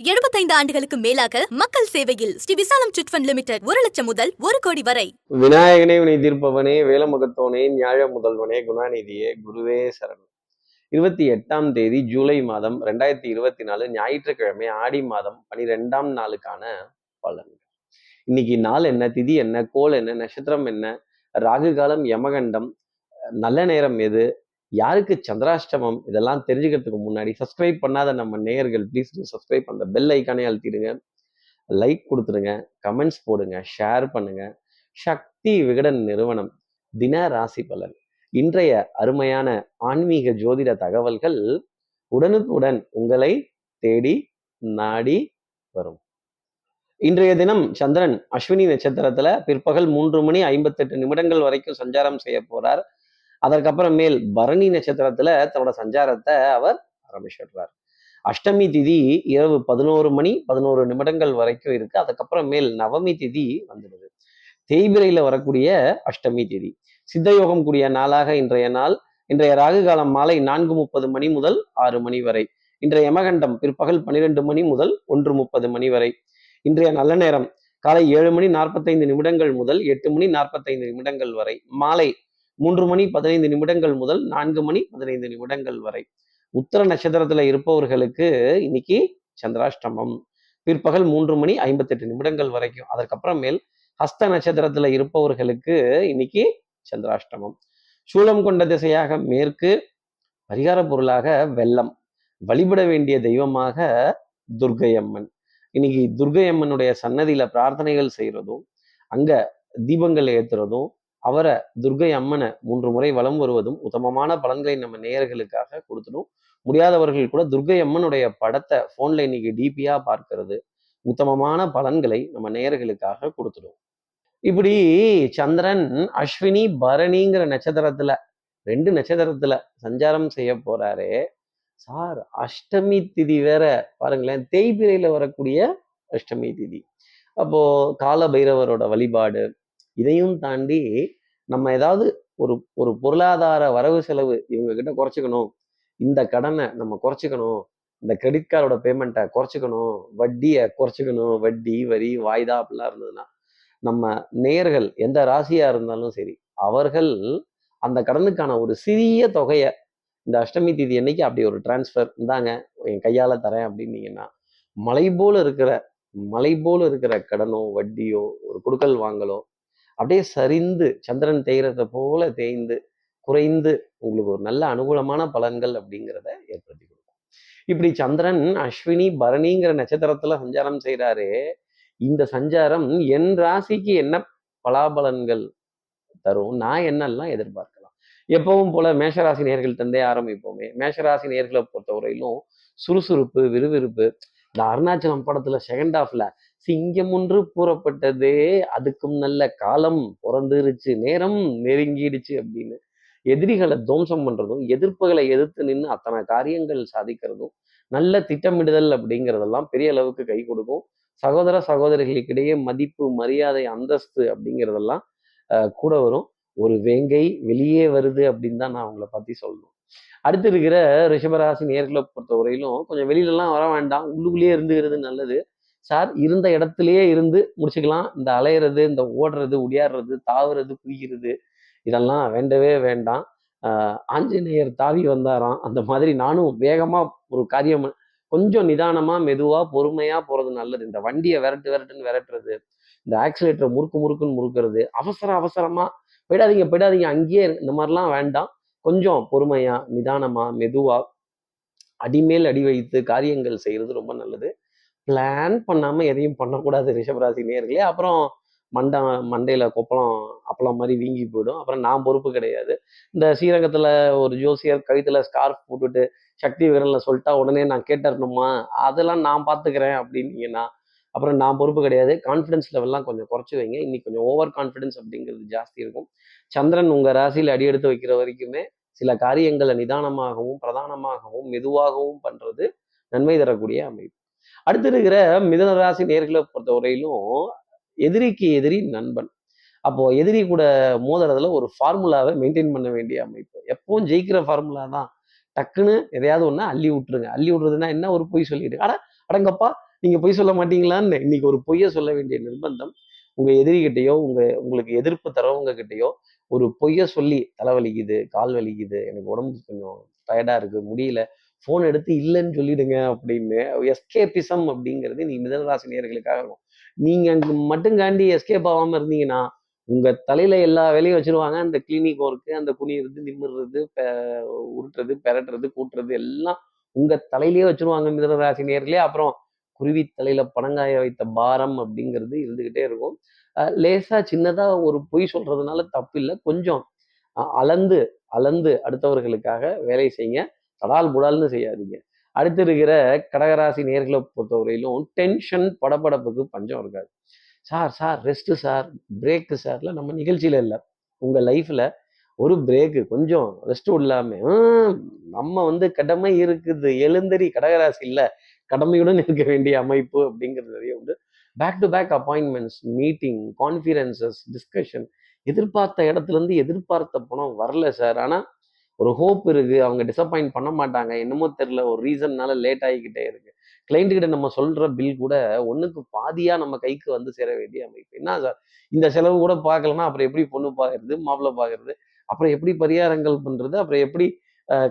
75 ஆண்டுகளுக்கு மேலாக மக்கள் சேவையில் ஸ்ரீ விசாலம் சிட்ஃபண்ட் லிமிடெட் ஒரு லட்சம் முதல் ஒரு கோடி வரை. விநாயகனே உனை தீர்ப்பவனே வேலமுகத்தோனே ஞாழ முதல்வனே குணாநிதியே குருவே சரணம் இருபத்தி எட்டாம் தேதி ஜூலை மாதம் ரெண்டாயிரத்தி இருபத்தி நாலு ஞாயிற்றுக்கிழமை ஆடி மாதம் பனிரெண்டாம் நாளுக்கான பலன்கள். இன்னைக்கு நாள் என்ன திதி என்ன கோல் என்ன நட்சத்திரம் என்ன ராகு காலம் யமகண்டம் நல்ல நேரம் எது யாருக்கு சந்திராஷ்டமம் இதெல்லாம் தெரிஞ்சுக்கிறதுக்கு முன்னாடி சப்ஸ்கிரைப் பண்ணாத நம்ம நேயர்கள் ப்ளீஸ் சப்ஸ்கிரைப் அந்த பெல் ஐக்கானே அழுத்திடுங்க. லைக் கொடுத்துருங்க கமெண்ட்ஸ் போடுங்க ஷேர் பண்ணுங்க. சக்தி விகடன் நிறுவனம் தின ராசி பலன். இன்றைய அருமையான ஆன்மீக ஜோதிட தகவல்கள் உடனுக்குடன் உங்களை தேடி நாடி வரும். இன்றைய தினம் சந்திரன் அஸ்வினி நட்சத்திரத்துல பிற்பகல் மூன்று மணி ஐம்பத்தெட்டு நிமிடங்கள் வரைக்கும் சஞ்சாரம் செய்ய போறார். அதற்கப்புறம் மேல் பரணி நட்சத்திரத்துல தன்னோட சஞ்சாரத்தை அவர் ஆரம்பிச்சிடுறார். அஷ்டமி திதி இரவு பதினோரு மணி பதினோரு நிமிடங்கள் வரைக்கும் இருக்கு. அதுக்கப்புறம் மேல் நவமி திதி வந்துடுது. தேய்பிரையில வரக்கூடிய அஷ்டமி திதி. சித்தயோகம் கூடிய நாளாக இன்றைய நாள். இன்றைய ராகு காலம் மாலை நான்கு முப்பது மணி முதல் ஆறு மணி வரை. இன்றைய யமகண்டம் பிற்பகல் பன்னிரெண்டு மணி முதல் ஒன்று முப்பது மணி வரை. இன்றைய நல்ல நேரம். காலை ஏழு மணி நாற்பத்தைந்து நிமிடங்கள் முதல் எட்டு மணி நாற்பத்தைந்து நிமிடங்கள் வரை. மாலை மூன்று மணி பதினைந்து நிமிடங்கள் முதல் நான்கு மணி பதினைந்து நிமிடங்கள் வரை. உத்தர நட்சத்திரத்துல இருப்பவர்களுக்கு இன்னைக்கு சந்திராஷ்டமம். பிற்பகல் மூன்று மணி ஐம்பத்தெட்டு நிமிடங்கள் வரைக்கும். அதற்கப்புறமேல் ஹஸ்த நட்சத்திரத்துல இருப்பவர்களுக்கு இன்னைக்கு சந்திராஷ்டமம். சூலம் கொண்ட திசையாக மேற்கு பரிகார பொருளாக வெள்ளம். வழிபட வேண்டிய தெய்வமாக துர்கையம்மன். இன்னைக்கு துர்கையம்மனுடைய சன்னதியில பிரார்த்தனைகள் செய்யறதும் அங்க தீபங்கள் ஏத்துறதும் அவரை துர்கை அம்மனை மூன்று முறை வலம் வருவதும் உத்தமமான பலன்களை நம்ம நேயர்களுக்காக கொடுத்துடும். முடியாதவர்கள் கூட துர்கை அம்மனுடைய படத்தை ஃபோனில் இன்னைக்கு டிபியா பார்க்கறது உத்தமமான பலன்களை நம்ம நேயர்களுக்காக கொடுத்துடும். இப்படி சந்திரன் அஸ்வினி பரணிங்கிற நட்சத்திரத்துல ரெண்டு நட்சத்திரத்துல சஞ்சாரம் செய்ய போறாரே. சார் அஷ்டமி திதி வேற பாருங்களேன் தேய்பிரையில வரக்கூடிய அஷ்டமி திதி. அப்போ கால பைரவரோட வழிபாடு இதையும் தாண்டி நம்ம ஏதாவது ஒரு ஒரு பொருளாதார வரவு செலவு இவங்க கிட்ட குறைச்சிக்கணும். இந்த கடனை நம்ம குறைச்சிக்கணும். இந்த கிரெடிட் கார்டோட பேமெண்ட்டை குறைச்சிக்கணும். வட்டியை குறைச்சிக்கணும். வட்டி வரி வாய்தா அப்படிலாம் இருந்ததுன்னா நம்ம நேர்கள் எந்த ராசியா இருந்தாலும் சரி அவர்கள் அந்த கடனுக்கான ஒரு சிறிய தொகையை இந்த அஷ்டமி தீதி அன்னைக்கு அப்படி ஒரு டிரான்ஸ்ஃபர் இந்தாங்க என் கையால் தரேன் அப்படின்னீங்கன்னா மலை போல் இருக்கிற மலை போல் இருக்கிற கடனோ வட்டியோ ஒரு கொடுக்கல் வாங்கலோ அப்படியே சரிந்து சந்திரன் தேய்கிறத போல தேய்ந்து குறைந்து உங்களுக்கு ஒரு நல்ல அனுகூலமான பலன்கள் அப்படிங்கிறத ஏற்படுத்தி கொடுக்கும். இப்படி சந்திரன் அஸ்வினி பரணிங்கிற நட்சத்திரத்துல சஞ்சாரம் செய்கிறாரு இந்த சஞ்சாரம் என் ராசிக்கு என்ன பலாபலன்கள் தரும்? நான் என்னெல்லாம் எதிர்பார்க்கலாம்? எப்பவும் போல மேஷராசி நேர்கள் தந்தே ஆரம்பிப்போமே. மேஷராசி நேர்களை பொறுத்தவரையிலும் சுறுசுறுப்பு விறுவிறுப்பு. இந்த அருணாச்சலம் படத்துல செகண்ட் ஹாஃப்ல சிங்கம் ஒன்று கூறப்பட்டதே. அதுக்கும் நல்ல காலம் பிறந்துருச்சு. நேரம் நெருங்கிடுச்சு அப்படின்னு. எதிரிகளை துவம்சம் பண்றதும் எதிர்ப்புகளை எதிர்த்து நின்று அத்தனை காரியங்கள் சாதிக்கிறதும் நல்ல திட்டமிடுதல் அப்படிங்கிறதெல்லாம் பெரிய அளவுக்கு கை கொடுக்கும். சகோதர சகோதரிகளுக்கிடையே மதிப்பு மரியாதை அந்தஸ்து அப்படிங்கிறதெல்லாம் கூட வரும். ஒரு வேங்கை வெளியே வருது அப்படின்னு தான் நான் அவங்கள பத்தி சொல்லணும். அடுத்து இருக்கிற ரிஷபராசி நேர்களை பொறுத்தவரையிலும் கொஞ்சம் வெளியிலலாம் வர வேண்டாம். உள்ளுக்குள்ளேயே இருந்துகிறது நல்லது. சார் இருந்த இடத்துலயே இருந்து முடிச்சுக்கலாம். இந்த அலையிறது இந்த ஓடுறது உடையாடுறது தாவுறது குதிக்கிறது இதெல்லாம் வேண்டவே வேண்டாம். ஆஞ்சநேயர் தாவி வந்தாராம். அந்த மாதிரி நானும் வேகமா ஒரு காரியம் கொஞ்சம் நிதானமா மெதுவா பொறுமையா போறது நல்லது. இந்த வண்டியை விரட்டு விரட்டுன்னு விரட்டுறது இந்த ஆக்சிலேட்டரை முறுக்கு முறுக்குன்னு முறுக்கிறது அவசர அவசரமா போயிடாதீங்க போயிடாதீங்க அங்கேயே இந்த மாதிரிலாம் வேண்டாம். கொஞ்சம் பொறுமையா நிதானமா மெதுவா அடிமேல் அடி வைத்து காரியங்கள் செய்யறது ரொம்ப நல்லது. பிளான் பண்ணாம எதையும் பண்ணக்கூடாது ரிஷபராசி நேர்களே. அப்புறம் மண்டை மண்டையில கொப்பளம் அப்பளம் மாதிரி வீங்கி போயிடும். அப்புறம் நான் பொறுப்பு கிடையாது. இந்த ஸ்ரீரங்கத்துல ஒரு ஜோசியர் கழுத்துல ஸ்கார்ஃப் போட்டுட்டு சக்தி விரல்ல சொல்லிட்டா உடனே நான் கேட்டறணுமா அதெல்லாம் நான் பார்த்துக்கிறேன் அப்படின்னீங்கன்னா அப்புறம் நான் பொறுப்பு கிடையாது. கான்ஃபிடன்ஸ் லெவல்லாம் கொஞ்சம் குறைச்சி வைங்க. இன்னைக்கு கொஞ்சம் ஓவர் கான்ஃபிடன்ஸ் அப்படிங்கிறது ஜாஸ்தி இருக்கும். சந்திரன் உங்கள் ராசியில் அடி எடுத்து வைக்கிற வரைக்குமே சில காரியங்களை நிதானமாகவும் பிரதானமாகவும் மெதுவாகவும் பண்ணுறது நன்மை தரக்கூடிய அமைப்பு. அடுத்து இருக்கிற மிதன ராசி நேர்களை பொறுத்தவரையிலும் எதிரிக்கு எதிரி நண்பன். அப்போ எதிரி கூட மோதுறதுல ஒரு ஃபார்முலாவை மெயின்டைன் பண்ண வேண்டிய அமைப்பு. எப்பவும் ஜெயிக்கிற ஃபார்முலா தான். டக்குன்னு எதையாவது ஒன்று அள்ளி விட்டுருங்க. அள்ளி விட்டுறதுன்னா என்ன ஒரு பொய் சொல்லிட்டு? அட அடங்கப்பா நீங்க பொய் சொல்ல மாட்டீங்களான்னு. இன்னைக்கு ஒரு பொய்யை சொல்ல வேண்டிய நிர்பந்தம் உங்க எதிரிகிட்டையோ உங்க உங்களுக்கு எதிர்ப்பு தரவங்க கிட்டேயோ ஒரு பொய்யை சொல்லி தலைவலிக்குது கால் வலிக்குது எனக்கு உடம்பு கொஞ்சம் டயர்டா இருக்கு முடியல ஃபோன் எடுத்து இல்லைன்னு சொல்லிடுங்க அப்படின்னு எஸ்கேபிசம் அப்படிங்கிறது நீ மிதனராசி நேர்களுக்காக இருக்கும். நீங்க அங்க மட்டுங்காண்டி எஸ்கேப் ஆகாம இருந்தீங்கன்னா உங்க தலையில எல்லா வேலையும் வச்சிருவாங்க. அந்த கிளினிக் ஒர்க்கு அந்த குனியிறது நிமிர்றது பெ- உருட்டுறது பெரட்டுறது கூட்டுறது எல்லாம் உங்க தலையிலேயே வச்சிருவாங்க மிதனராசி நேர்களே அப்புறம் குருவி தலையில பணங்காய வைத்த பாரம் அப்படிங்கிறது இருந்துகிட்டே இருக்கும். லேசா சின்னதா ஒரு பொய் சொல்றதுனால தப்பு இல்லை கொஞ்சம் அளந்து அளந்து அடுத்தவர்களுக்காக வேலை செய்யுங்க. தடால் புடால்னு செய்யாதீங்க. அடுத்து இருக்கிற கடகராசி நேர்களை பொறுத்தவரையிலும் டென்ஷன் படபடப்புக்கு பஞ்சம் இருக்காது. Sir sir rest sir break சார்ல நம்ம நிகழ்ச்சியில் இல்லை. உங்கள் லைஃப்பில் ஒரு பிரேக்கு கொஞ்சம் ரெஸ்ட் இல்லாமல் நம்ம வந்து கடமை இருக்குது. எழுந்தறி கடகராசி இல்லை கடமையுடன் இருக்க வேண்டிய அமைப்பு அப்படிங்கிறது நிறைய உண்டு. Back to back appointments meeting conferences discussion எதிர்பார்த்த இடத்துலேருந்து எதிர்பார்த்த பணம் வரல சார். ஆனால் ஒரு ஹோப் இருக்கு. அவங்க டிசப்பாயிண்ட் பண்ண மாட்டாங்க. என்னமோ தெரில ஒரு ரீசன்னால லேட் ஆகிக்கிட்டே இருக்கு. கிளைண்ட் கிட்ட நம்ம சொல்ற பில் கூட ஒண்ணுக்கு பாதியா நம்ம கைக்கு வந்து சேர வேண்டிய அமைப்பு. என்ன சார் இந்த செலவு கூட பார்க்கலன்னா அப்புறம் எப்படி பொண்ணு பார்க்கறது மாப்பிள்ளை பார்க்கறது? அப்புறம் எப்படி பரிகாரங்கள் பண்றது? அப்புறம் எப்படி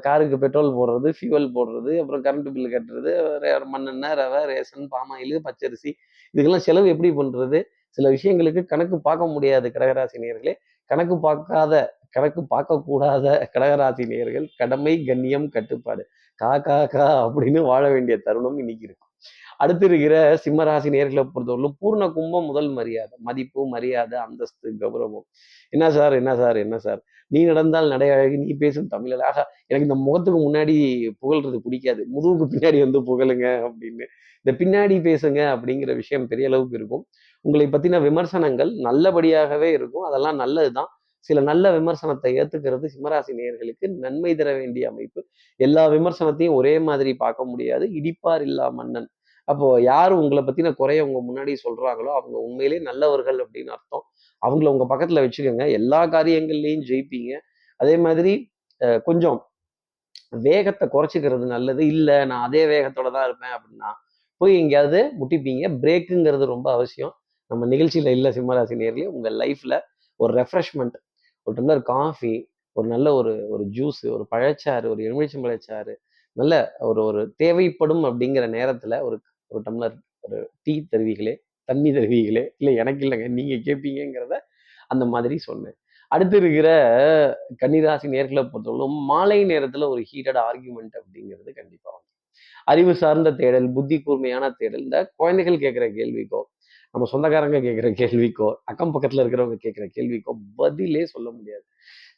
காருக்கு பெட்ரோல் போடுறது ஃபியூவல் போடுறது? அப்புறம் கரண்ட் பில் கட்டுறது? மண்ணெண்ணெய் ரவை ரேஷன் பாமாயில் பச்சரிசி. இதுக்கெல்லாம் செலவு எப்படி பண்றது? சில விஷயங்களுக்கு கணக்கு பார்க்க முடியாது கடகராசினியர்களே கணக்கு பார்க்காத கணக்கு பார்க்கக்கூடாத கடகராசி நேயர்கள் கடமை கண்ணியம் கட்டுப்பாடு. கா கா கா அப்படின்னு வாழ வேண்டிய தருணம் இன்னைக்கு இருக்கும். அடுத்து இருக்கிற சிம்மராசி நேர்களை பொறுத்தவரையிலும் பூர்ண கும்பம் முதல் மரியாதை. மதிப்பு மரியாதை அந்தஸ்து கௌரவம். என்ன சார் என்ன சார் என்ன சார்? நீ நடந்தால் நடை அழகு நீ பேசும் தமிழராக ஆகா எனக்கு இந்த முகத்துக்கு முன்னாடி புகழ்றது பிடிக்காது. முதுகுக்கு பின்னாடி வந்து புகழுங்க அப்படின்னு. இந்த பின்னாடி பேசுங்க அப்படிங்கிற விஷயம் பெரிய அளவுக்கு இருக்கும். உங்களை பத்தின விமர்சனங்கள் நல்லபடியாகவே இருக்கும். அதெல்லாம் நல்லதுதான். சில நல்ல விமர்சனத்தை ஏத்துக்கிறது சிம்மராசி நேயர்களுக்கு நன்மை தர வேண்டிய அமைப்பு. எல்லா விமர்சனத்தையும் ஒரே மாதிரி பார்க்க முடியாது. இடிப்பார் இல்லா மன்னன். அப்போ யார் உங்களை பத்தின குறைய உங்க முன்னாடி சொல்றாங்களோ அவங்க உண்மையிலேயே நல்லவர்கள் அப்படின்னு அர்த்தம். அவங்கள உங்க பக்கத்துல வச்சுக்கோங்க. எல்லா காரியங்கள்லயும் ஜெயிப்பீங்க. அதே மாதிரி கொஞ்சம் வேகத்தை குறைச்சிக்கிறது நல்லது. இல்லை நான் அதே வேகத்தோட தான் இருப்பேன் அப்படின்னா போய் எங்கேயாவது முட்டிப்பீங்க. பிரேக்குங்கிறது ரொம்ப அவசியம். நம்ம நிகழ்ச்சியில இல்லை சிம்மராசி நேர்லேயே உங்க லைஃப்ல ஒரு ரெஃப்ரெஷ்மெண்ட் ஒரு டம்ளர் காஃபி ஒரு நல்ல ஒரு ஒரு ஜூஸ் ஒரு பழச்சாறு ஒரு எலுமிச்சம்பழச்சாறு நல்ல ஒரு ஒரு தேவைப்படும் அப்படிங்கிற நேரத்துல ஒரு ஒரு டம்ளர் ஒரு டீ தருவீங்களே தண்ணி தருவீங்களே இல்லை எனக்கு இல்லைங்க நீங்க கேட்பீங்கிறத அந்த மாதிரி சொன்னேன். அடுத்து இருக்கிற கன்னிராசி நேர்களை பொறுத்தவரைக்கும் மாலை நேரத்துல ஒரு ஹீட்டட் ஆர்கியூமெண்ட் அப்படிங்கிறது கண்டிப்பாக அறிவு சார்ந்த தேடல் புத்தி கூர்மையான தேடல் இந்த குழந்தைகள் கேட்குற கேள்விக்கோ நம்ம சொந்தக்காரங்க கேட்குற கேள்விக்கோ அக்கம் பக்கத்துல இருக்கிறவங்க கேட்குற கேள்விக்கோ பதிலே சொல்ல முடியாது.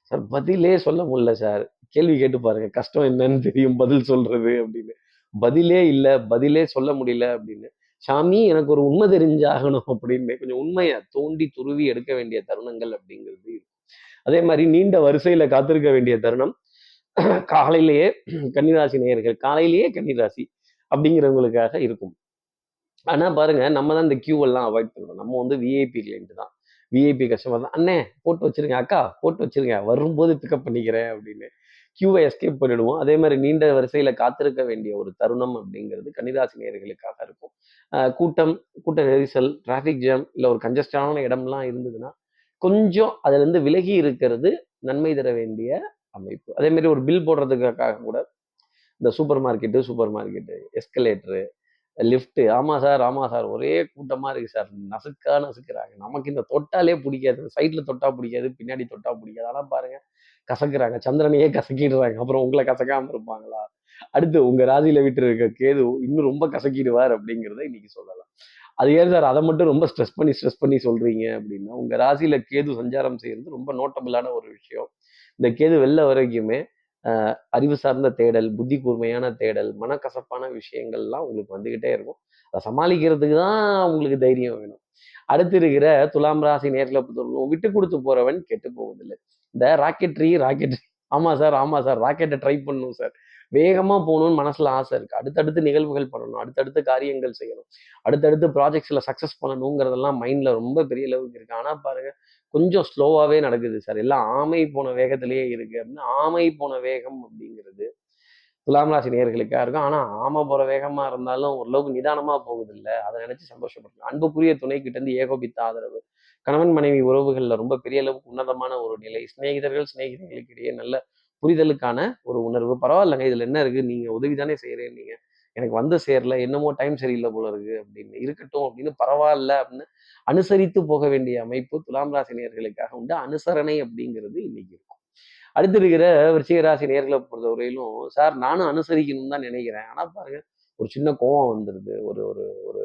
சார் பதிலே சொல்ல முடியல சார். கேள்வி கேட்டு பாருங்க கஷ்டம் என்னன்னு தெரியும் பதில் சொல்றது அப்படின்னு. பதிலே இல்லை பதிலே சொல்ல முடியல அப்படின்னு. சாமி எனக்கு ஒரு உண்மை தெரிஞ்சாகணும் அப்படின்னு கொஞ்சம் உண்மையை தோண்டி துருவி எடுக்க வேண்டிய தருணங்கள் அப்படிங்கிறது அதே மாதிரி நீண்ட வரிசையில காத்திருக்க வேண்டிய தருணம் காலையிலேயே கன்னிராசி நேயர்கள் காலையிலேயே கன்னிராசி அப்படிங்கிறவங்களுக்காக இருக்கும். ஆனால் பாருங்க நம்ம தான் இந்த கியூ எல்லாம் அவாய்ட் பண்ணணும். நம்ம வந்து விஐபி கிளைண்ட்டு தான். விஐபி கஸ்டமர் தான். அண்ணே போட்டு வச்சிருங்க. அக்கா போட்டு வச்சிருங்க. வரும்போது பிக்கப் பண்ணிக்கிறேன் அப்படின்னு கியூவை எஸ்கேப் பண்ணிடுவோம். அதே மாதிரி நீண்ட வரிசையில் காத்திருக்க வேண்டிய ஒரு தருணம் அப்படிங்கிறது கன்னிராசி நேயர்களுக்காக இருக்கும். கூட்டம் கூட்ட நெரிசல் டிராஃபிக் ஜாம் இல்லை ஒரு கஞ்சஸ்டான இடம்லாம் இருந்ததுன்னா கொஞ்சம் அதுலேருந்து விலகி இருக்கிறது நன்மை தர வேண்டிய அமைப்பு. அதே மாதிரி ஒரு பில் போடுறதுக்காக கூட இந்த supermarket supermarket escalator lift ஆமாம் சார் ஆமாம் சார். ஒரே கூட்டமாக இருக்குது சார். நசுக்கா நசுக்கிறாங்க. நமக்கு இந்த தொட்டாலே பிடிக்காது. சைட்டில் தொட்டா பிடிக்காது பின்னாடி தொட்டா பிடிக்காது. ஆனா பாருங்க. கசக்குறாங்க. சந்திரனையே கசக்கிடுறாங்க. அப்புறம் உங்களை கசக்காமல் இருப்பாங்களா? அடுத்து உங்கள் ராசியில் வீட்டில் இருக்க கேது இன்னும் ரொம்ப கசக்கிடுவார் அப்படிங்கிறத இன்னைக்கு சொல்லலாம். அது ஏன் சார்? அதை மட்டும் ரொம்ப ஸ்ட்ரெஸ் பண்ணி ஸ்ட்ரெஸ் பண்ணி சொல்கிறீங்க அப்படின்னா உங்கள் ராசியில் கேது சஞ்சாரம் செய்யறது ரொம்ப நோட்டபுளான ஒரு விஷயம். இந்த கேது வெளில வரைக்குமே அறிவு சார்ந்த தேடல் புத்தி கூர்மையான தேடல் மனக்கசப்பான விஷயங்கள்லாம் உங்களுக்கு வந்துக்கிட்டே இருக்கும். அதை சமாளிக்கிறதுக்கு தான் உங்களுக்கு தைரியம் வேணும். அடுத்து இருக்கிற துலாம் ராசி நேர்களை பொறுத்தவரைக்கும் விட்டு கொடுத்து போறவன் கெட்டு போவதில்லை. இந்த ராக்கெட்ரி ராக்கெட்ரி. ஆமா சார் ஆமா சார். ராக்கெட்டை ட்ரை பண்ணணும் சார். வேகமாக போகணும்னு மனசில் ஆசை இருக்குது அடுத்தடுத்து நிகழ்வுகள் பண்ணணும். அடுத்தடுத்து காரியங்கள் செய்யணும். அடுத்தடுத்து ப்ராஜெக்ட்ஸில் சக்ஸஸ் பண்ணணுங்கிறதெல்லாம் மைண்டில் ரொம்ப பெரிய அளவுக்கு இருக்குது ஆனால் பாருங்கள் கொஞ்சம் ஸ்லோவாகவே நடக்குது சார். எல்லாம் ஆமை போன வேகத்திலேயே இருக்கு அப்படின்னா ஆமை போன வேகம் அப்படிங்கிறது துலாம் ராசி நேர்களுக்காக இருக்கும். ஆனால் ஆமை போகிற வேகமாக இருந்தாலும் ஓரளவுக்கு நிதானமாக போகுது இல்லை அதை நினச்சி சந்தோஷப்படுறேன் அன்புக்குரிய துணை இருந்து ஏகோபித்த ஆதரவு. கணவன் மனைவி உறவுகளில் ரொம்ப பெரிய அளவுக்கு உன்னதமான ஒரு நிலை. சிநேகிதர்கள் சிநேகிதர்களுக்கு இடையே நல்ல புரிதலுக்கான ஒரு உணர்வு. பரவாயில்லைங்க. இதில் என்ன இருக்குது நீங்க உதவி தானே செய்கிறேன் நீங்கள் எனக்கு வந்து சேரல என்னமோ டைம் சரியில்லை போல இருக்கு அப்படின்னு இருக்கட்டும் அப்படின்னு பரவாயில்ல அப்படின்னு அனுசரித்து போக வேண்டிய அமைப்பு துலாம் ராசி நேர்களுக்காக உண்டு. அனுசரணை அப்படிங்கிறது இன்னைக்கு இருக்கும். அடுத்து இருக்கிற விருச்சிக ராசி நேர்களை பொறுத்தவரையிலும் சார் நானும் அனுசரிக்கணும்னு தான் நினைக்கிறேன். ஆனா பாருங்க ஒரு சின்ன கோவம் வந்துடுது ஒரு ஒரு ஒரு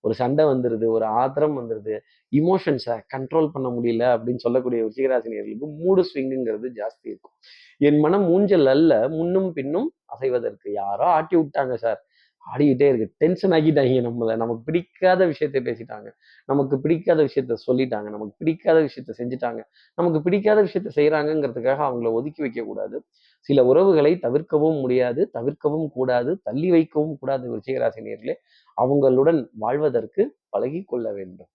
ஒரு சண்டை வந்துடுது ஒரு ஆத்திரம் வந்துடுது இமோஷன்ஸை கண்ட்ரோல் பண்ண முடியல அப்படின்னு சொல்லக்கூடிய விஷயராசினியர்களுக்கு மூடு ஸ்விங்குங்கிறது ஜாஸ்தி இருக்கும். என் மனம் மூஞ்சல் அல்ல முன்னும் பின்னும் அசைவதற்கு யாரோ ஆட்டி விட்டாங்க சார் ஆடிக்கிட்டே இருக்கு. டென்ஷன் ஆக்கிட்டாங்க நம்மள. நமக்கு பிடிக்காத விஷயத்த பேசிட்டாங்க. நமக்கு பிடிக்காத விஷயத்த சொல்லிட்டாங்க. நமக்கு பிடிக்காத விஷயத்த செஞ்சுட்டாங்க. நமக்கு பிடிக்காத விஷயத்த செய்யறாங்கிறதுக்காக அவங்கள ஒதுக்கி வைக்க கூடாது சில உறவுகளை தவிர்க்கவும் முடியாது தவிர்க்கவும் கூடாது தள்ளி வைக்கவும் கூடாது விருச்சிகராசினியர்களே அவங்களுடன் வாழ்வதற்கு பழகி கொள்ள வேண்டும்.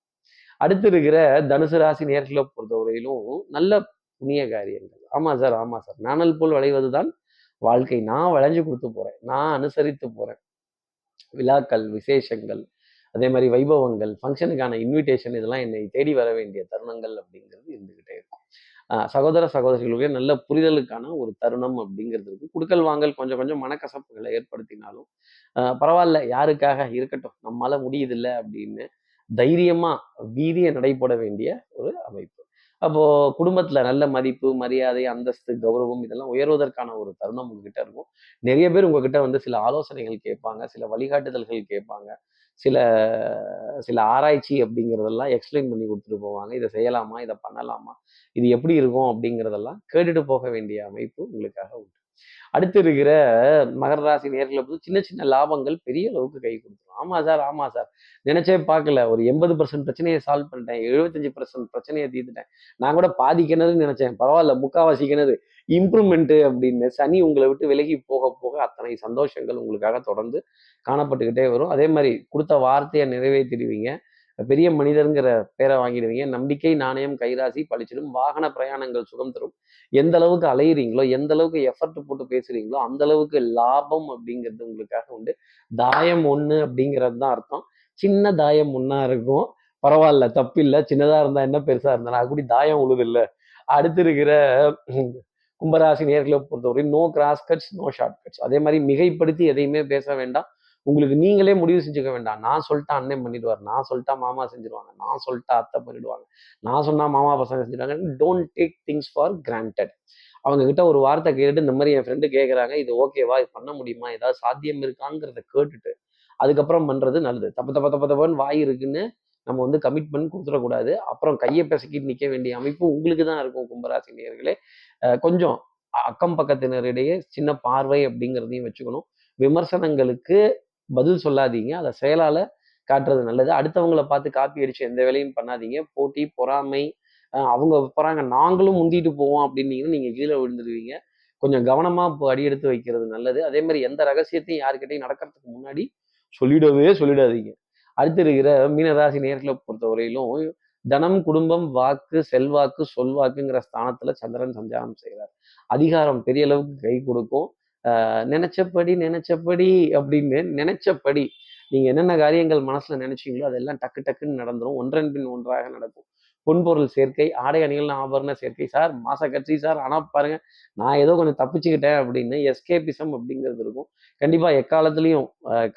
அடுத்து இருக்கிற தனுசு ராசி நேர்களை பொறுத்தவரையிலும் நல்ல புண்ணிய காரியங்கள். ஆமா சார் ஆமா சார். நானல் போல் விளைவதுதான் வாழ்க்கை. நான் வளைஞ்சு கொடுத்து போறேன். நான் அனுசரித்து போறேன். விழாக்கள் விசேஷங்கள் அதே மாதிரி வைபவங்கள் ஃபங்க்ஷனுக்கான இன்விடேஷன் இதெல்லாம் என்னை தேடி வர வேண்டிய தருணங்கள் அப்படிங்கிறது இருந்துகிட்டே இருக்கும். சகோதர சகோதரிகளுடைய நல்ல புரிதலுக்கான ஒரு தருணம் அப்படிங்கிறது இருக்கு. குடுக்கல் வாங்கல் கொஞ்சம் கொஞ்சம் மனக்கசப்புகளை ஏற்படுத்தினாலும் ஆஹ் பரவாயில்ல யாருக்காக இருக்கட்டும் நம்மளால முடியுதில்ல அப்படின்னு தைரியமா வீதியை நடைபெற வேண்டிய ஒரு அமைப்பு. அப்போ குடும்பத்துல நல்ல மதிப்பு மரியாதை அந்தஸ்து கௌரவம் இதெல்லாம் உயர்வதற்கான ஒரு தருணம் உங்ககிட்ட இருக்கும். நிறைய பேர் உங்ககிட்ட வந்து சில ஆலோசனைகள் கேட்பாங்க சில வழிகாட்டுதல்கள் கேட்பாங்க. சில சில ஆராய்ச்சி அப்படிங்கிறதெல்லாம் எக்ஸ்பிளைன் பண்ணி கொடுத்துட்டு போவாங்க. இதை செய்யலாமா? இதை பண்ணலாமா? இது எப்படி இருக்கும்? அப்படிங்கிறதெல்லாம் கேட்டுட்டு போக வேண்டிய அமைப்பு உங்களுக்காக உண்டு. அடுத்து இருக்கிற மகர ராசி நேர்களை பொறுத்து சின்ன சின்ன லாபங்கள் பெரிய அளவுக்கு கை கொடுத்துரும். ஆமா சார் ஆமா சார். நினைச்சே பார்க்கல. ஒரு எண்பது பர்சன்ட் பிரச்சனையை சால்வ் பண்ணிட்டேன். எழுபத்தஞ்சு பர்சன்ட் பிரச்சனையை தீர்த்துட்டேன். நான் கூட பாதி கிணறுன்னு நினைச்சேன். பரவாயில்ல முக்காவாசி கிணறு இம்ப்ரூவ்மெண்ட் அப்படின்னு சனி உங்களை விட்டு விலகி போக போக அத்தனை சந்தோஷங்கள் உங்களுக்காக தொடர்ந்து காணப்பட்டுக்கிட்டே வரும். அதே மாதிரி கொடுத்த வார்த்தையை நிறைவேற்றிடுவீங்க. பெரிய மனிதருங்கிற பேரை வாங்கிடுவீங்க. நம்பிக்கை நாணயம் கைராசி பழிச்சிடும் வாகன பிரயாணங்கள் சுகம் தரும். எந்த அளவுக்கு அலையிறீங்களோ எந்த அளவுக்கு எஃபர்ட் போட்டு பேசுறீங்களோ அந்த அளவுக்கு லாபம் அப்படிங்கிறது உங்களுக்காக உண்டு. தாயம் ஒன்று அப்படிங்கிறது தான் அர்த்தம். சின்ன தாயம் ஒன்றா இருக்கும். பரவாயில்ல தப்பில்லை. சின்னதாக இருந்தா என்ன பெருசா இருந்தா அப்படி தாயம் உழுது அடுத்து இருக்கிற கும்பராசி நேர்களை பொறுத்தவரை no cross cuts no short cuts அதே மாதிரி மிகைப்படுத்தி எதையுமே பேச வேண்டாம். உங்களுக்கு நீங்களே முடிவு செஞ்சுக்க வேண்டாம். நான் சொல்லிட்டா அண்ணன் பண்ணிடுவார். நான் சொல்லிட்டா மாமா செஞ்சிருவாங்க. நான் சொல்லிட்டா அத்தை பண்ணிடுவாங்க. நான் சொன்னா மாமா பசங்க செஞ்சிருவாங்க don't take things for granted அவங்க கிட்ட ஒரு வார்த்தை கேட்டுட்டு இந்த மாதிரி என் ஃப்ரெண்டு கேட்குறாங்க இது ஓகேவா இது பண்ண முடியுமா? ஏதாவது சாத்தியம் இருக்காங்கிறத கேட்டுட்டு அதுக்கப்புறம் பண்றது நல்லது. தப்பு தப்ப தப்ப தப்புன்னு வாய் இருக்குன்னு நம்ம வந்து கமிட்மெண்ட் கொடுத்துடக்கூடாது. அப்புறம் கையை பிசக்கிட்டு நிற்க வேண்டிய அமைப்பு உங்களுக்கு தான் இருக்கும் கும்பராசிநீர்களே கொஞ்சம் அக்கம் பக்கத்தினரிடையே சின்ன பார்வை அப்படிங்கிறதையும் வச்சுக்கணும். விமர்சனங்களுக்கு பதில் சொல்லாதீங்க. அதை செயலால காட்டுறது நல்லது. அடுத்தவங்களை பார்த்து காப்பி அடிச்சு எந்த வேலையும் பண்ணாதீங்க. போட்டி பொறாமை அவங்க போறாங்க. நாங்களும் முந்திட்டு போவோம் அப்படின்னீங்கன்னா நீங்க கீழே விழுந்துருவீங்க. கொஞ்சம் கவனமா இப்போ அடி எடுத்து வைக்கிறது நல்லது. அதே மாதிரி எந்த ரகசியத்தையும் யாருக்கிட்டையும் நடக்கிறதுக்கு முன்னாடி சொல்லிடவே சொல்லிடாதீங்க. அடுத்து இருக்கிற மீனராசி நேர்களை பொறுத்தவரையிலும் தனம் குடும்பம் வாக்கு செல்வாக்கு சொல்வாக்குங்கிற ஸ்தானத்துல சந்திரன் சஞ்சாரம் செய்கிறார் அதிகாரம் பெரிய அளவுக்கு கை கொடுக்கும். நினைச்சபடி நினைச்சபடி அப்படின்னு நினைச்சபடி நீங்க என்னென்ன காரியங்கள் மனசுல நினைச்சீங்களோ அதெல்லாம் டக்கு டக்குன்னு நடந்துடும் ஒன்றன் பின் ஒன்றாக நடக்கும். பொன்பொருள் சேர்க்கை ஆடை அணிகள் ஆபரண சேர்க்கை சார் மாச கட்சி சார் ஆனால் பாருங்க நான் ஏதோ கொஞ்சம் தப்பிச்சுக்கிட்டேன் அப்படின்னு எஸ்கேபிசம் அப்படிங்கிறது இருக்கும். கண்டிப்பா எக்காலத்துலையும்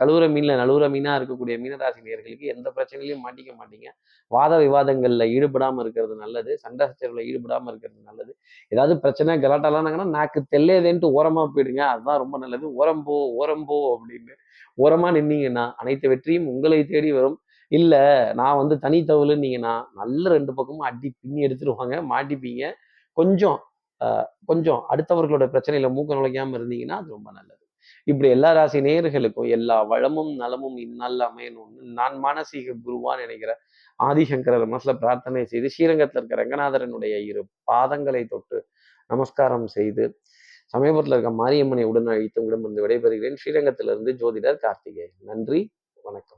கழுவுற மீன்ல நழுவுற மீனா இருக்கக்கூடிய மீனராசி நேர்களுக்கு எந்த பிரச்சனையிலையும் மாட்டிக்க மாட்டீங்க. வாத விவாதங்கள்ல ஈடுபடாம இருக்கிறது நல்லது சண்டை சச்சரவுல ஈடுபடாம இருக்கிறது நல்லது. ஏதாவது பிரச்சனை கலாட்டாலானாங்கன்னா நாக்கு தெல்லையதேன்ட்டு ஓரமா போயிடுங்க அதுதான் ரொம்ப நல்லது ஓரம்போ ஓரம்போ அப்படின்னு ஓரமா நின்னீங்கன்னா அனைத்து வெற்றியும் உங்களை தேடி வரும். இல்ல நான் வந்து தனித்தவளுன்னீங்கன்னா நல்ல ரெண்டு பக்கமும் அடி பின்னி எடுத்துருவாங்க மாட்டிப்பீங்க. கொஞ்சம் ஆஹ் கொஞ்சம் அடுத்தவர்களோட பிரச்சனையில மூக்க நுழைக்காம இருந்தீங்கன்னா அது ரொம்ப நல்லது. இப்படி எல்லா ராசி நேயர்களுக்கும் எல்லா வளமும் நலமும் இந்நாளில் அமையணும்னு நான் மானசீக குருவான்னு நினைக்கிற ஆதிசங்கரர் மனசுல பிரார்த்தனை செய்து ஸ்ரீரங்கத்தில் இருக்க ரங்கநாதரனுடைய இரு பாதங்களை தொட்டு நமஸ்காரம் செய்து சமயபுரத்தில் இருக்க மாரியம்மனை உடன் அழைத்து உங்களிடம் வந்து விடைபெறுகிறேன். ஸ்ரீரங்கத்திலிருந்து ஜோதிடர் கார்த்திகேயன். நன்றி வணக்கம்.